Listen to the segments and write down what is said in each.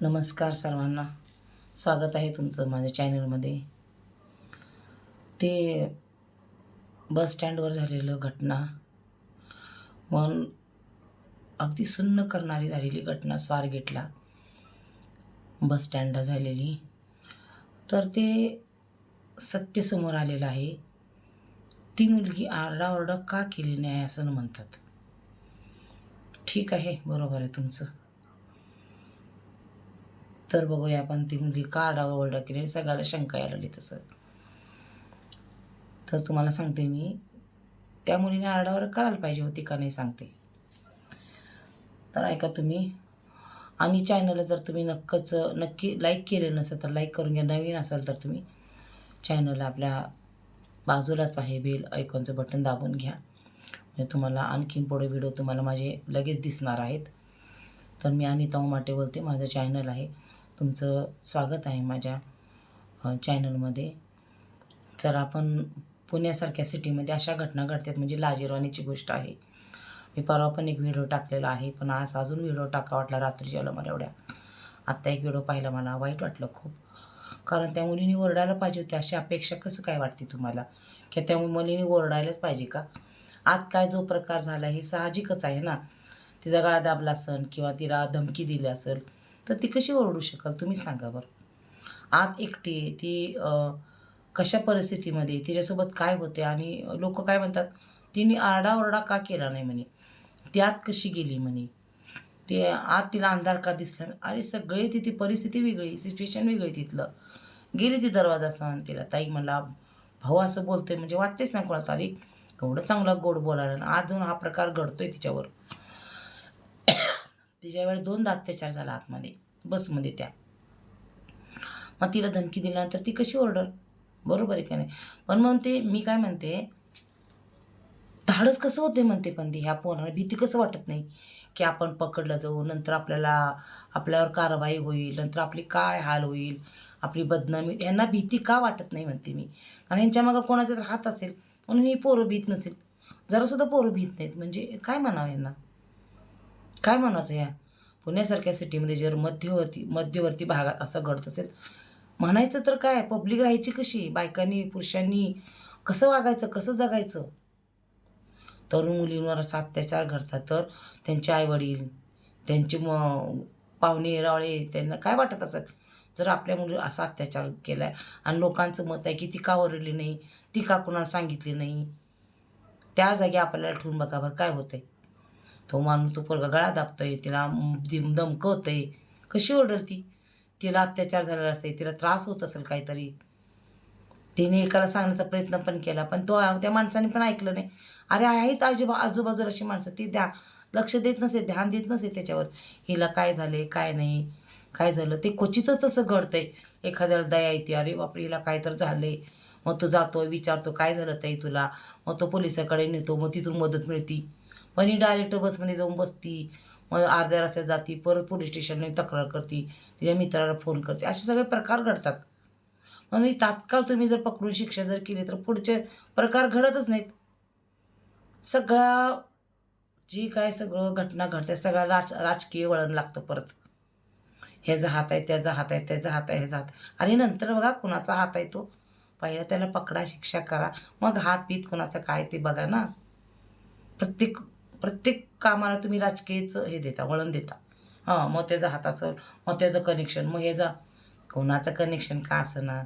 नमस्कार सर्वांना. स्वागत आहे तुमचं माझ्या चॅनलमध्ये. ते बस स्टँडवर झालेलं घटना मन अगदी सुन्न करणारी झालेली घटना स्वारगेटला बस स्टँडला झालेली. तर ते सत्य समोर आलेलं आहे. ती मुलगी आरडाओरडा का केली नाही असं म्हणतात. ठीक आहे बरोबर आहे तुमचं. तर बघूया आपण ती मुलगी का ओरडा केली आणि सगळ्याला शंका यायला लागली तसं. तर तुम्हाला सांगते मी त्या मुलीने आरडावर करायला पाहिजे होती का नाही सांगते. तर ऐका तुम्ही आणि चॅनलला जर तुम्ही नक्कच नक्की लाईक केले नसेल तर लाईक करून घ्या. नवीन असाल तर तुम्ही चॅनलला आपल्या बाजूलाच आहे बेल ऐकॉनचं बटन दाबून घ्या. म्हणजे तुम्हाला आणखीन पुढे व्हिडिओ तुम्हाला माझे लगेच दिसणार आहेत. तर मी अनिता उमाटे बोलते माझं चॅनल आहे. तुमचं स्वागत आहे माझ्या चॅनलमध्ये जर आपण पुण्यासारख्या सिटीमध्ये अशा घटना घडतात म्हणजे लाजिरवाणीची गोष्ट आहे. मी परवा पण एक व्हिडिओ टाकलेला आहे पण आज अजून व्हिडिओ टाका वाटला रात्रीच्या मला एवढ्या. आत्ता एक व्हिडिओ पाहिला मला वाईट वाटलं खूप. कारण त्या मुलीने ओरडायला पाहिजे होती अशी अपेक्षा कसं काय वाटते तुम्हाला? की त्या मुलीने ओरडायलाच पाहिजे का? आत काय जो प्रकार झाला हे साहजिकच आहे ना? तिचा गळा दाबला असेल किंवा तिला धमकी दिली असेल तर ती कशी ओरडू शकाल? तुम्हीच सांगा बरं. आत एकटी ती कशा परिस्थितीमध्ये तिच्यासोबत काय होते? आणि लोक काय म्हणतात? तिने आरडाओरडा का केला नाही म्हणे? ती आत कशी गेली म्हणे? ते आत तिला अंधार का दिसला अरे सगळे तिथे परिस्थिती वेगळी सिच्युएशन वेगळी तिथलं. गेली ती दरवाजा सांग तिला. ताई मला भाऊ असं बोलतोय म्हणजे वाटतेच ना कोणाला अरे एवढं चांगला गोड बोलायला आणि आज जाऊन हा प्रकार घडतोय तिच्यावर. तिच्या वेळेस दोनदा अत्याचार झाला आतमध्ये बसमध्ये त्या. मग तिला धमकी दिल्यानंतर ती कशी ओरडल? बरोबर आहे का नाही? पण मग ते मी काय म्हणते धाडस कसं होते म्हणते पण ती ह्या पोराला भीती कसं वाटत नाही? की आपण पकडलं जाऊ नंतर आपल्याला आपल्यावर कारवाई होईल नंतर आपली काय हाल होईल आपली बदनामी यांना भीती का वाटत नाही म्हणते मी? कारण यांच्या मागं कोणाचा तर हात असेल म्हणून ही पोरं भीत नसेल. जरासुद्धा पोरं भीत नाहीत. म्हणजे काय म्हणावं यांना? काय म्हणायचं या? पुण्यासारख्या सिटीमध्ये जर मध्यवर्ती मध्यवर्ती भागात असं घडत असेल म्हणायचं तर काय? पब्लिक राहायची कशी? बायकांनी पुरुषांनी कसं वागायचं? कसं जगायचं? तरुण मुलींवर असा अत्याचार घडतात तर त्यांचे आईवडील त्यांचे म पाहुणे रावळे त्यांना काय वाटत असेल? जर आपल्या मुली असा अत्याचार केला आहे आणि लोकांचं मत आहे की ती का ओरडली नाही? ती का कुणाला सांगितली नाही? त्या जागी आपल्याला ठेवून बघा बरं काय आहे तो माणूस तो पोरगा गळा दाबतोय तिला दिम दमकवतंय. कशी ओरडल ती? तिला अत्याचार झालेला असते तिला त्रास होत असेल काहीतरी. तिने एकाला सांगण्याचा प्रयत्न पण केला पण तो त्या माणसाने पण ऐकलं नाही. अरे आहेत आजूबा आजूबाजूला अशी माणसं ती द्या. लक्ष देत नसे ध्यान देत नसे त्याच्यावर. हिला काय झाले काय नाही काय झालं? ते क्वचितच तसं घडतंय. एखाद्याला दया येते अरे बापरे हिला काय तर झालंय. मग तो जातो विचारतो काय झालं ताई तुला? मग तो पोलिसाकडे नेतो मग तिथून मदत मिळती. पण ही डायरेक्ट बसमध्ये जाऊन बसती. मग अर्ध्या रस्त्यात जाती परत पोलीस स्टेशनने तक्रार करते तिच्या मित्राला फोन करते. असे सगळे प्रकार घडतात. मग मी तात्काळ तुम्ही जर पकडून शिक्षा जर केली तर पुढचे प्रकार घडतच नाहीत. सगळ्या जी काय सगळं घटना घडते सगळ्या राज राजकीय वळण लागतं परत. ह्याचा हात आहे त्याचा हात आहे त्याचा हात आहे ह्याचा हात आणि नंतर बघा कुणाचा हात आहे तो. पहिला त्याला पकडा शिक्षा करा. मग हात पीत कुणाचं काय ते बघा ना. प्रत्येक प्रत्येक कामाला तुम्ही राजकीयचं हे देता वळण देता. हां मग त्याचा हात असेल मग त्याचं कनेक्शन मग ह्याचा कोणाचं कनेक्शन का असं ना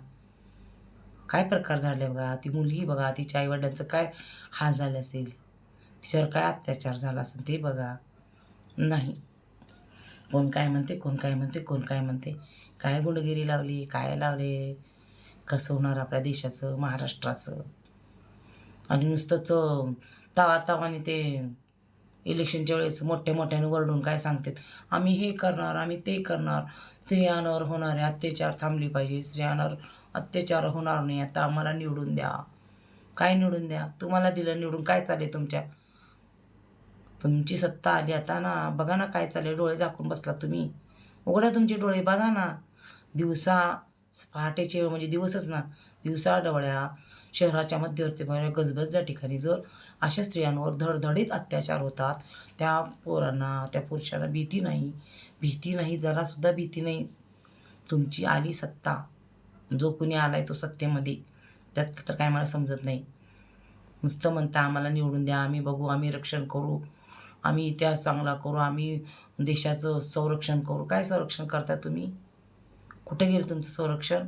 काय प्रकार झाले बघा? ती मुलगी बघा तिच्या आईवडिलांचं काय हाल झाले असेल? तिच्यावर काय अत्याचार झाला असेल ते बघा. नाही. कोण काय म्हणते कोण काय म्हणते कोण काय म्हणते? काय गुंडगिरी लावली काय लावले? कसं होणार आपल्या देशाचं महाराष्ट्राचं? आणि नुसतंच अं, तावा तावाने ते इलेक्शनच्या वेळेस मोठ्या मोठ्याने वरडून काय सांगतात? आम्ही हे करणार आम्ही ते करणार. स्त्रियांवर होणारे अत्याचार थांबली पाहिजे. स्त्रियांवर अत्याचार होणार नाही. आता आम्हाला निवडून द्या. काय निवडून द्या? तुम्हाला दिलं निवडून काय चालेल तुमच्या? तुमची सत्ता आली आता ना. बघा ना काय चालेल डोळे झाकून बसला तुम्ही. उघडा तुमचे डोळे. बघा ना. दिवसा पहाटेचे म्हणजे दिवसच ना. दिवसा डवळ्या. शहराच्या मध्यवर्ती गजबजल्या ठिकाणी जर अशा स्त्रियांवर धडधडीत अत्याचार होतात त्या पोरांना त्या पुरुषांना भीती नाही. भीती नाही जरासुद्धा भीती नाही. तुमची आली सत्ता. जो कुणी आला आहे तो सत्तेमध्ये. त्यात तर काय मला समजत नाही. नुसतं म्हणता आम्हाला निवडून द्या आम्ही बघू आम्ही रक्षण करू. आम्ही इतिहास चांगला करू आम्ही देशाचं संरक्षण करू. काय संरक्षण करता तुम्ही? कुठे गेलं तुमचं संरक्षण?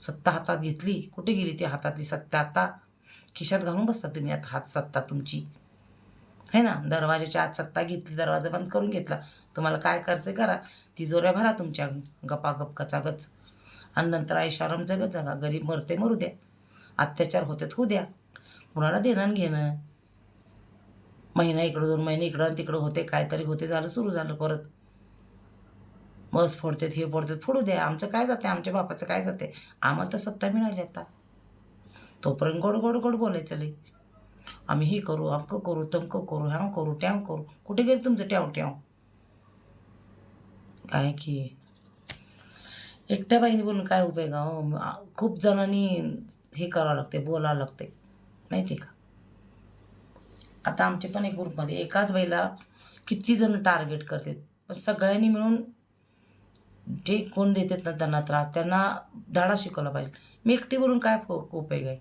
सत्ता हातात घेतली. कुठे गेली ती हातातली सत्ता? आता खिशात घालून बसता तुम्ही. आता हात सत्ता तुमची. है ना? दरवाजाच्या आत सत्ता घेतली दरवाजा बंद करून घेतला. तुम्हाला काय करायचं करा. तिजोऱ्या भरा तुमच्या गपागप कचागच. आणि नंतर आयुष्याराम जगत जगा. गरीब मरते मरू द्या. अत्याचार होते होऊ द्या. कुणाला देणं आणि घेणं? महिना इकडं दोन महिने इकडं आणि तिकडं होते. काहीतरी होते झालं सुरू झालं परत. बस फोडतात हे फोडतात फोडू द्या आमचं काय जाते आमच्या बापाचं काय जाते आम्हाला तर सत्ता मिळाली आता. तोपर्यंत गोड गोड गोड बोलायचं लई. आम्ही हे करू अमकं करू तमकं करू ह्याव करू ट्याव करू. कुठे गेले तुमचं ट्याव ट्याव काय की? एकट्या बाईने बोलून काय उपयोग हो? खूप जणांनी हे करावं लागते बोलावं लागते माहिती आहे का? आता आमचे पण एक ग्रुपमध्ये एकाच बाईला किती जण टार्गेट करतात पण सगळ्यांनी मिळून जे कोण देतात ना त्यांना त्रास त्यांना धडा शिकवला पाहिजे. मी एकटी बोलून काय उपयोग आहे?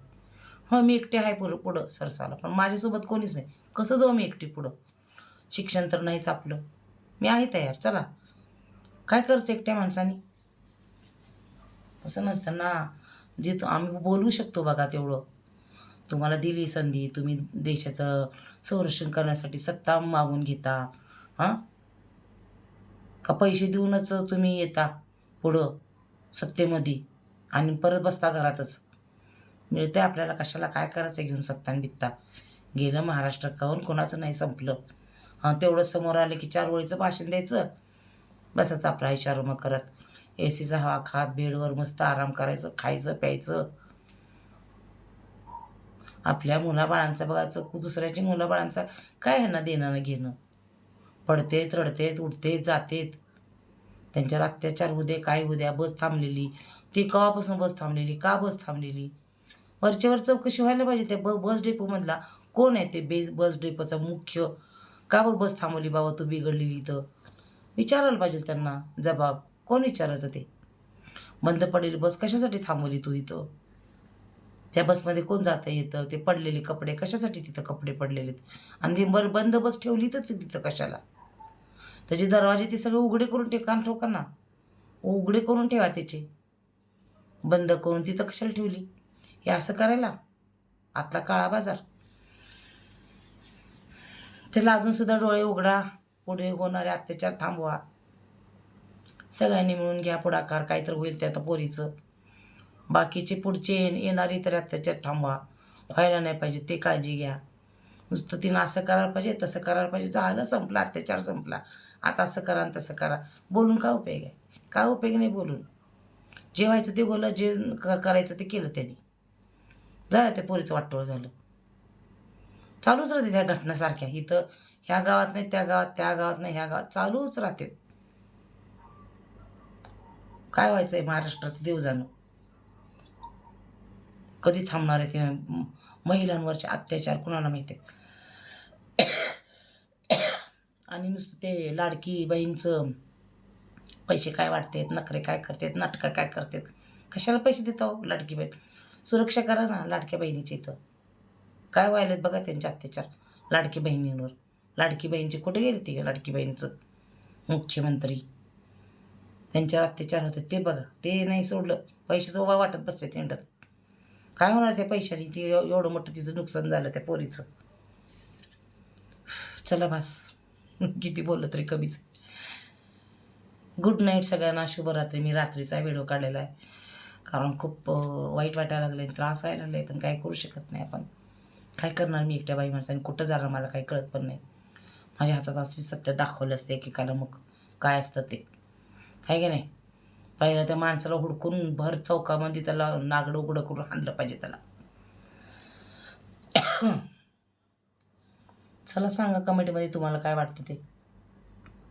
हो मी एकटी आहे पुढं पुढं सरसाला पण माझ्यासोबत कोणीच नाही. कसं जाऊ मी एकटी पुढं? शिक्षण तर नाहीच आपलं. मी आहे तयार चला. काय करचं एकट्या माणसाने? असं नसतं ना. जे तू आम्ही बोलू शकतो बघा तेवढं. तुम्हाला दिली संधी तुम्ही देशाचं संरक्षण करण्यासाठी सत्ता मागून घेता. हां? का पैसे देऊनच तुम्ही येता पुढं सत्तेमध्ये? आणि परत बसता घरातच. मिळते आपल्याला कशाला काय करायचं घेऊन सत्ता बित्ता? गेलं महाराष्ट्र काहून कोणाचं नाही संपलं. हां तेवढं समोर आलं की चार वळीचं भाषण द्यायचं. बसायचं आपला विचार मग करत. ए सीचा हवा खात बेडवर मस्त आराम करायचं खायचं प्यायचं. आपल्या मुलाबाळांचं बघायचं कु- दुसऱ्याच्या मुलाबाळांचा काय ह्यांना देणं ना घेणं? पडतेत रडतेत उठतेत जातेत. त्यांच्यावर अत्याचार होऊ दे काय होऊ द्या बस थांबलेली. ती केव्हापासून बस थांबलेली? का बस थांबलेली? वरच्यावर चौकशी व्हायला पाहिजे त्या ब बस डेपोमधला कोण आहे ते बेस बस डेपोचा मुख्य? का बरं बस थांबवली बाबा तू बिघडलेली इथं? विचारायला पाहिजे त्यांना. जबाब. कोण विचारायचं ते? बंद पडलेली बस. कशासाठी थांबवली तू इथं? त्या बसमध्ये कोण जाता येतं ते पडलेले कपडे कशासाठी तिथं कपडे पडलेले आणि ती बर बंद बस ठेवली तर तिथं कशाला? त्याचे दरवाजे ते सगळे उघडे करून ठेव कान ठोका ना उघडे करून ठेवा त्याचे. बंद करून तिथं कशाला ठेवली? हे असं करायला? आतला काळा बाजार. त्याला अजूनसुद्धा डोळे उघडा. पुढे होणारे अत्याचार थांबवा. सगळ्यांनी मिळून घ्या पुढाकार. काहीतरी होईल ते आता पोरीचं. बाकीचे पुढचे येणारे तर अत्याचार थांबवा. व्हायला नाही पाहिजे ते काळजी घ्या. नुसतं तिनं असं करायला पाहिजे तसं करायला पाहिजे. झालं संपला अत्याचार संपला. आता असं करा आणि तसं करा. बोलून काय उपयोग आहे? काय उपयोग नाही बोलून? जे व्हायचं ते बोललं जे क- करायचं ते केलं त्यांनी. झालं ते पोरीचं वाटोळ झालं. चालूच राहते त्या घटनासारख्या. इथं ह्या गावात नाही त्या गावात त्या गावात नाही ह्या गावात चालूच राहते. काय व्हायचं आहे महाराष्ट्रात देव जाणं कधी थांबणार आहे ते? महिलांवरचे अत्याचार कुणाला माहिती आहे आणि नुसतं ते लाडकी बहीणचं पैसे काय वाटतात नखरे काय करतात नाटकं काय करतात? कशाला पैसे देत आहो लाडकी बहीण? सुरक्षा करा ना लाडक्या बहिणीच्या इथं. काय व्हायलेत बघा त्यांचे अत्याचार लाडकी बहिणींवर. लाडकी बहीणची कुठे गेली ती लाडकी बहिणीचं? मुख्यमंत्री. त्यांच्यावर अत्याचार होते ते बघा. ते नाही सोडलं. पैशाचं उभा वाटत बसते तेंडत काय होणार त्या पैशाने? ते एवढं मोठं तिचं नुकसान झालं त्या पोरीचं. चला भास किती बोललं तरी कमीच. गुड नाईट सगळ्यांना शुभरात्री. मी रात्रीचा व्हिडिओ काढलेला आहे. कारण खूप वाईट वाटायला लागलं त्रास व्हायला लागले पण काय करू शकत नाही आपण. काय करणार मी एकट्या बाई माणसाने? कुठं जाणार मला काही कळत पण नाही. माझ्या हातात असे सत्य दाखवलं असते एकेकाला मग. काय असतं ते? आहे की नाही? पहिलं त्या माणसाला हुडकून भर चौकामध्ये त्याला नागडं उघडं करून आणलं पाहिजे त्याला. चला सांगा कमेंटमध्ये तुम्हाला काय वाटतं ते.